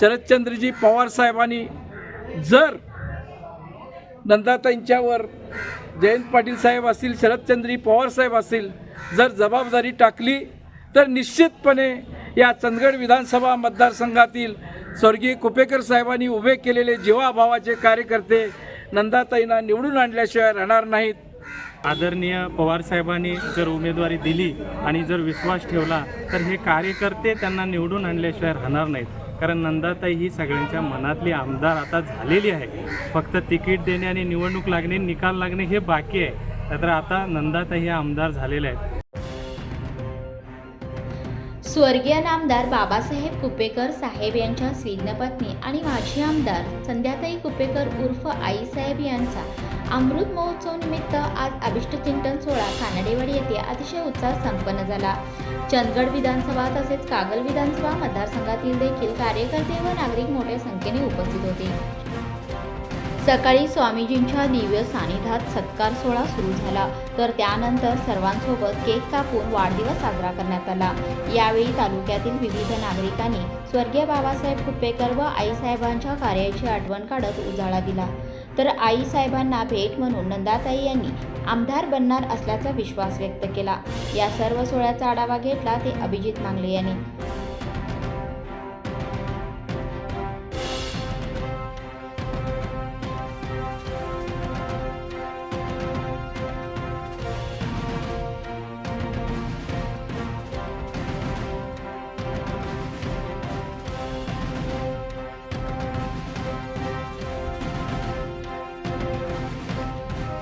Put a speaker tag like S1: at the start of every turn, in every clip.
S1: शरदचंद्रजी पवार साहेबांनी जर नंदाताईंच्यावर जयंत पाटील साहेब असतील शरदचंद्री पवार साहेब असतील जर जबाबदारी टाकली तर निश्चितपणे या चंदगड विधानसभा मतदारसंघातील स्वर्गीय कुपेकर साहेबांनी उभे केलेले जीवाभावाचे कार्यकर्ते नंदाताईंना निवडून आणल्याशिवाय राहणार नाहीत.
S2: आदरणीय पवार साहेबांनी जर उमेदवारी दिली आणि जर विश्वास ठेवला तर हे कार्यकर्ते त्यांना निवडून आणल्याशिवाय राहणार नाहीत. कारण नंदाताई ही सगळ्यांच्या मनातली आमदार आता झालेली आहे. फक्त तिकीट देणे आणि निवडणूक लागणे निकाल लागणे हे बाकी आहे. तर आता नंदाताई हे आमदार झालेले आहेत.
S3: स्वर्गीय नामदार बाबासाहेब कुपेकर साहेब यांच्या स्विज्ञपत्नी आणि माजी आमदार संध्याताई कुपेकर उर्फ आईसाहेब यांचा अमृत महोत्सव निमित्त आज अभिष्टचिंतन सोहळा कानडेवाडी येथे अतिशय उत्साहात संपन्न झाला. चंदगड विधानसभा तसेच कागल विधानसभा मतदारसंघातील देखील कार्यकर्ते व नागरिक मोठ्या संख्येने उपस्थित होते. सकाळी स्वामीजींच्या दिव्य सानिध्यात सत्कार सोहळा सुरू झाला. तर त्यानंतर सर्वांसोबत केक कापून वाढदिवस साजरा करण्यात आला. यावेळी तालुक्यातील विविध नागरिकांनी स्वर्गीय बाबासाहेब कुपेकर व आईसाहेबांच्या कार्याची आठवण काढत उजाळा दिला. तर आईसाहेबांना भेट म्हणून नंदाताई यांनी आमदार बनणार असल्याचा विश्वास व्यक्त केला. या सर्व सोहळ्याचा आढावा घेतला ते अभिजित मांगले यांनी.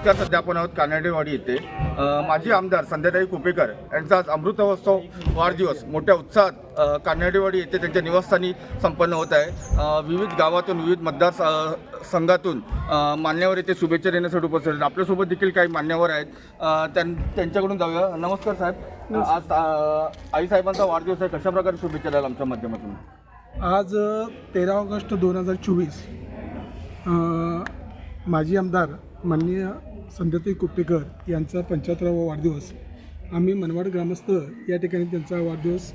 S4: त्या सध्या आपण आहोत कानडेवाडी येथे माजी आमदार संध्याताई कुपेकर यांचा आज अमृतमहोत्सव वाढदिवस मोठ्या उत्साहात कानडेवाडी येथे त्यांच्या निवासस्थानी संपन्न होत आहे. विविध गावातून विविध मतदार संघातून मान्यवर येथे शुभेच्छा देण्यासाठी उपस्थित आहेत आपल्यासोबत देखील काही मान्यवर आहेत. त्यां त्यांच्याकडून जाऊया. नमस्कार साहेब. आज आईसाहेबांचा वाढदिवस आहे. कशा प्रकारे शुभेच्छा द्याल आमच्या माध्यमातून?
S5: आज तेरा ऑगस्ट दोन हजार चोवीस माजी आमदार माननीय संध्याताई कुप्पेकर यांचा पंच्याहत्तरावा वाढदिवस. आम्ही मनवाड ग्रामस्थ या ठिकाणी त्यांचा वाढदिवस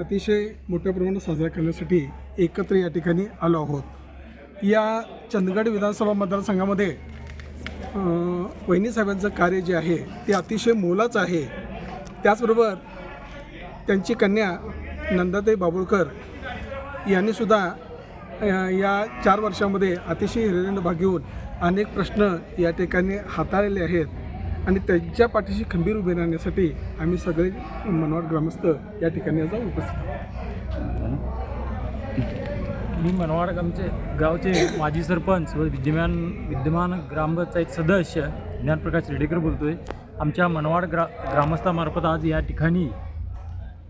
S5: अतिशय मोठ्या प्रमाणात साजरा करण्यासाठी एकत्र या ठिकाणी आलो आहोत. या चंदगड विधानसभा मतदारसंघामध्ये वहिनीसाहेबांचं कार्य जे आहे ते अतिशय मोलाचं आहे. त्याचबरोबर त्यांची कन्या नंदाताई बाबुळकर यांनीसुद्धा या चार वर्षामध्ये अतिशय हिरिरीनं भाग घेऊन अनेक प्रश्न या ठिकाणी हाताळलेले आहेत आणि त्यांच्या पाठीशी खंबीर उभे राहण्यासाठी आम्ही सगळे मनवाड ग्रामस्थ या ठिकाणी आज उपस्थित आहोत.
S2: मी मनवाड गामचे गावचे माजी सरपंच व विद्यमान विद्यमान ग्रामपंचायत सदस्य ज्ञानप्रकाश रेडेकर बोलतो आहे आमच्या मनवाड ग्रा ग्रामस्थामार्फत आज या ठिकाणी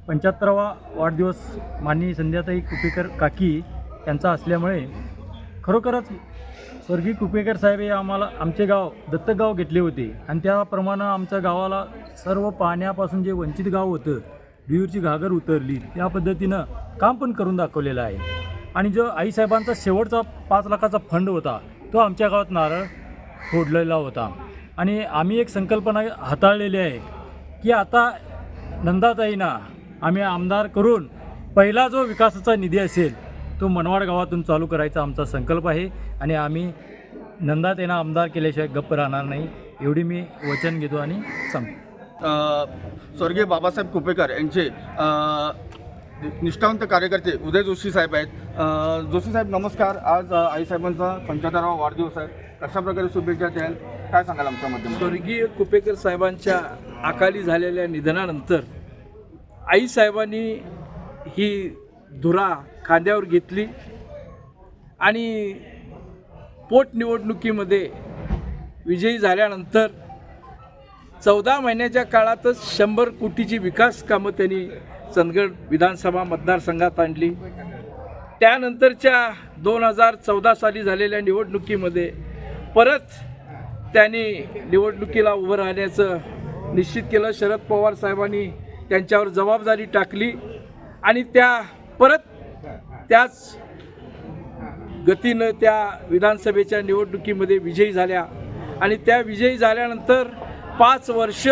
S2: पंच्याहत्तरावा वाढदिवस माननीय संध्याताई कुपेकर काकी यांचा असल्यामुळे खरोखरच स्वर्गीय कुपेकर साहेब हे आम्हाला आमचे गाव दत्तक गाव घेतले होते. आणि त्याप्रमाणे आमच्या गावाला सर्व पाण्यापासून जे वंचित गाव होतं विहीरची घागर उतरली त्या पद्धतीनं काम पण करून दाखवलेलं आहे. आणि जो आईसाहेबांचा शेवटचा पाच लाखाचा फंड होता तो आमच्या गावात नारळ फोडलेला होता. आणि आम्ही एक संकल्पना हाताळलेली आहे की आता नंदाताईंना आम्ही आमदार करून पहिला जो विकासाचा निधी असेल तो मनवाड गावातून चालू करायचा आमचा संकल्प आहे आणि आम्ही नंदाताईंना आमदार केल्याशिवाय गप्प राहणार नाही. एवढी मी वचन घेतो आणि सांगतो.
S4: स्वर्गीय बाबासाहेब कुपेकर यांचे निष्ठावंत कार्यकर्ते उदय जोशी साहेब आहेत. जोशी साहेब नमस्कार. आज आईसाहेबांचा पंच्याहत्तरावा वाढदिवस आहे. कशा प्रकारे शुभेच्छा द्याल? काय सांगाल आमच्या माध्यमातून?
S1: स्वर्गीय कुपेकर साहेबांच्या अकाली झालेल्या निधनानंतर आईसाहेबांनी ही धुरा खांद्यावर घेतली. आणि पोटनिवडणुकीमध्ये विजयी झाल्यानंतर चौदा महिन्याच्या काळातच शंभर कोटीची विकास कामं त्यांनी चंदगड विधानसभा मतदारसंघात आणली. त्यानंतरच्या दोन हजार चौदा साली झालेल्या निवडणुकीमध्ये परत त्यांनी निवडणुकीला उभं राहण्याचं निश्चित केलं. शरद पवार साहेबांनी त्यांच्यावर जबाबदारी टाकली आणि त्या परत त्याच गतीनं त्या विधानसभेच्या निवडणुकीमध्ये विजयी झाल्या. आणि त्या विजयी झाल्यानंतर पाच वर्ष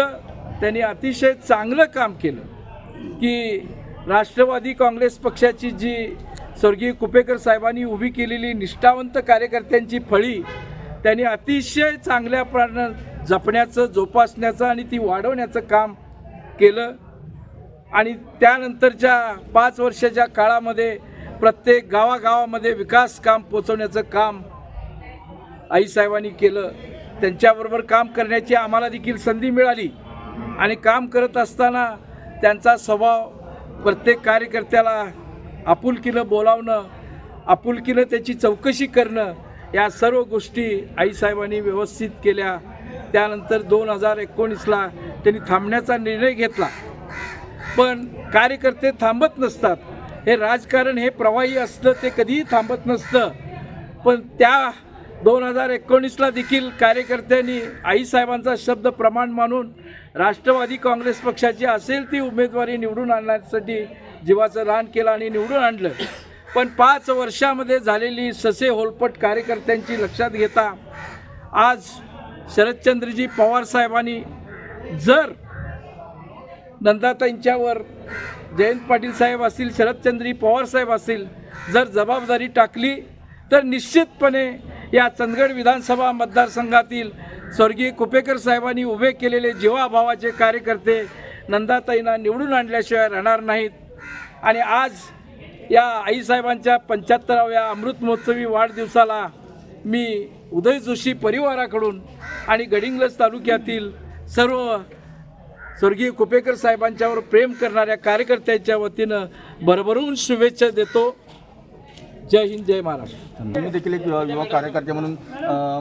S1: त्यांनी अतिशय चांगलं काम केलं. की राष्ट्रवादी काँग्रेस पक्षाची जी स्वर्गीय कुपेकर साहेबांनी उभी केलेली निष्ठावंत कार्यकर्त्यांची फळी त्यांनी अतिशय चांगल्या प्रमाणात जपण्याचं जोपासण्याचं आणि ती वाढवण्याचं काम केलं. आणि त्यानंतरच्या पाच वर्षाच्या काळामध्ये प्रत्येक गावागावामध्ये विकास काम पोचवण्याचं काम आईसाहेबांनी केलं. त्यांच्याबरोबर काम करण्याची आम्हाला देखील संधी मिळाली. आणि काम करत असताना त्यांचा स्वभाव प्रत्येक कार्यकर्त्याला आपुलकीनं बोलावणं आपुलकीनं त्याची चौकशी करणं या सर्व गोष्टी आईसाहेबांनी व्यवस्थित केल्या. त्यानंतर दोन हजार एकोणीसला त्यांनी थांबण्याचा निर्णय घेतला. पण कार्यकर्ते थांबत नसतात. हे राजकारण हे प्रवाही असतं ते कधीही थांबत नसतं. पण त्या दोन हजार एकोणीसला देखील कार्यकर्त्यांनी आईसाहेबांचा शब्द प्रमाण मानून राष्ट्रवादी काँग्रेस पक्षाची असेल ती उमेदवारी निवडून आणण्यासाठी जीवाचं रान केलं आणि निवडून आणलं. पण पाच वर्षामध्ये झालेली ससे होलपट कार्यकर्त्यांची लक्षात घेता आज शरदचंद्रजी पवार साहेबांनी जर नंदाताईंच्यावर जयंत पाटील साहेब असतील शरदचंद्री पवार साहेब असतील जर जबाबदारी टाकली तर निश्चितपणे या चंदगड विधानसभा मतदारसंघातील स्वर्गीय कुपेकर साहेबांनी उभे केलेले जीवाभावाचे कार्यकर्ते नंदाताईंना निवडून आणल्याशिवाय राहणार नाहीत. आणि आज या आईसाहेबांच्या पंच्याहत्तराव्या अमृत महोत्सवी वाढदिवसाला मी उदय जोशी परिवाराकडून आणि गडिंग्लज तालुक्यातील सर्व स्वर्गीय कुपेकर साहेबांच्यावर प्रेम करणाऱ्या कार्यकर्त्यांच्या वतीनं भरभरून शुभेच्छा देतो. जय हिंद जय महाराष्ट्र.
S4: मी देखील एक युवा कार्यकर्ते म्हणून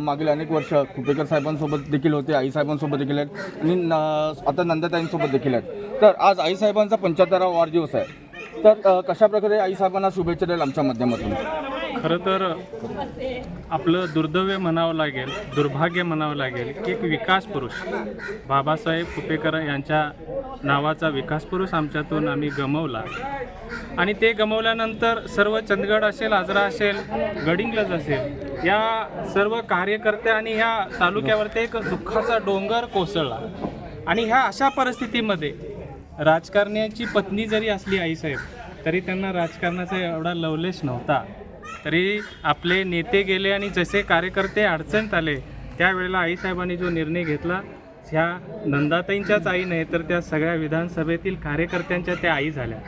S4: मागील अनेक वर्ष कुपेकर साहेबांसोबत देखील होते आई साहेबांसोबत देखील आहेत आणि न आता नंदाताईंसोबत देखील आहेत. तर आज आई साहेबांचा पंच्याहत्तरावा वाढदिवस आहे. तर कशाप्रकारे कशा प्रकारे शुभेच्छा द्याल आमच्या माध्यमातून?
S2: खरं तर आपलं दुर्दैव्य म्हणावं लागेल दुर्भाग्य म्हणावं लागेल की एक विकास पुरुष बाबासाहेब कुपेकर यांच्या नावाचा विकास पुरुष आमच्यातून आम्ही गमवला. आणि ते गमवल्यानंतर सर्व चंदगड असेल आजरा असेल गडिंगलज असेल या सर्व कार्यकर्त्या आणि ह्या तालुक्यावरती एक दुःखाचा डोंगर कोसळला. आणि ह्या अशा परिस्थितीमध्ये राजकारण्याची पत्नी जरी असली आईसाहेब तरी त्यांना राजकारणाचा एवढा लवलेश नव्हता. तरी आपले नेते गेले आणि जसे कार्यकर्ते अडचणीत आले त्यावेळेला आईसाहेबांनी जो निर्णय घेतला ह्या नंदाताईंच्याच आई नाही तर त्या सगळ्या विधानसभेतील कार्यकर्त्यांच्या त्या आई झाल्या.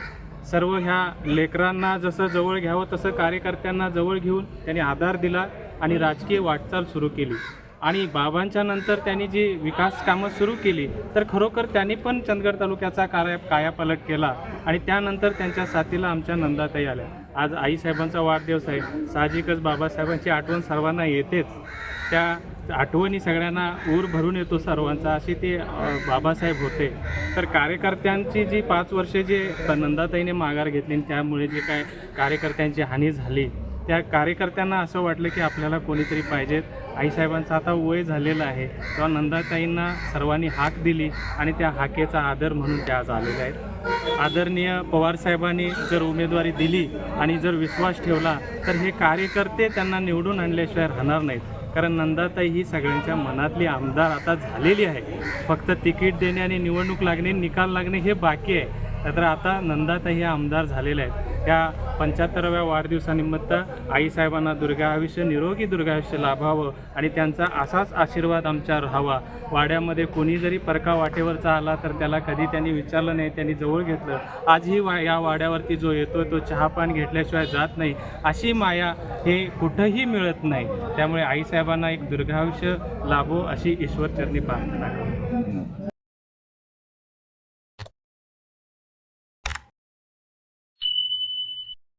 S2: सर्व ह्या लेकरांना जसं जवळ घ्यावं तसं कार्यकर्त्यांना जवळ घेऊन त्यांनी आधार दिला आणि राजकीय वाटचाल सुरू केली. आणि बाबांच्या नंतर त्यांनी जी विकास कामं सुरू केली तर खरोखर त्यांनी पण चंदगड तालुक्याचा कार्य कायापालट केला आणि त्यानंतर त्यांच्या साथीला आमच्या नंदाताई आल्या. आज आईसाहेबांचा वाढदिवस आहे. साहजिकच बाबासाहेबांची आठवण सर्वांना येतेच. त्या आठवणी सगळ्यांना ऊर भरून येतो सर्वांचा अशी ते बाबासाहेब होते. तर कार्यकर्त्यांची जी पाच वर्षे जे नंदाताईने माघार घेतली आणि त्यामुळे जे काय कार्यकर्त्यांची हानी झाली त्या कार्यकर्त्यांना असं वाटलं की आपल्याला कोणीतरी पाहिजेत आईसाहेबांचं आता वय झालेलं आहे. तेव्हा नंदाताईंना सर्वांनी हाक दिली आणि त्या हाकेचा आदर म्हणून त्या आज आलेल्या आहेत. आदरणीय पवारसाहेबांनी जर उमेदवारी दिली आणि जर विश्वास ठेवला तर हे कार्यकर्ते त्यांना निवडून आणल्याशिवाय राहणार नाहीत. कारण नंदाताई ही सगळ्यांच्या मनातली आमदार आता झालेली आहे. फक्त तिकीट देणे आणि निवडणूक लागणे निकाल लागणे हे बाकी आहे. तर आता नंदाताई आमदार झालेले आहेत. त्या पंच्याहत्तराव्या वाढदिवसानिमित्त आईसाहेबांना दुर्गायुष्य निरोगी दुर्गायुष्य लाभावं आणि त्यांचा असाच आशीर्वाद आमच्या राहावा. वाड्यामध्ये कोणी जरी परका वाटेवरचा आला तर त्याला कधी त्यांनी विचारलं नाही त्यांनी जवळ घेतलं. आजही वा या वाड्यावरती जो येतो तो चहापान घेतल्याशिवाय जात नाही. अशी माया हे कुठंही मिळत नाही. त्यामुळे आईसाहेबांना एक दुर्गायुष्य लाभो अशी ईश्वरचरणी प्रार्थना करतो.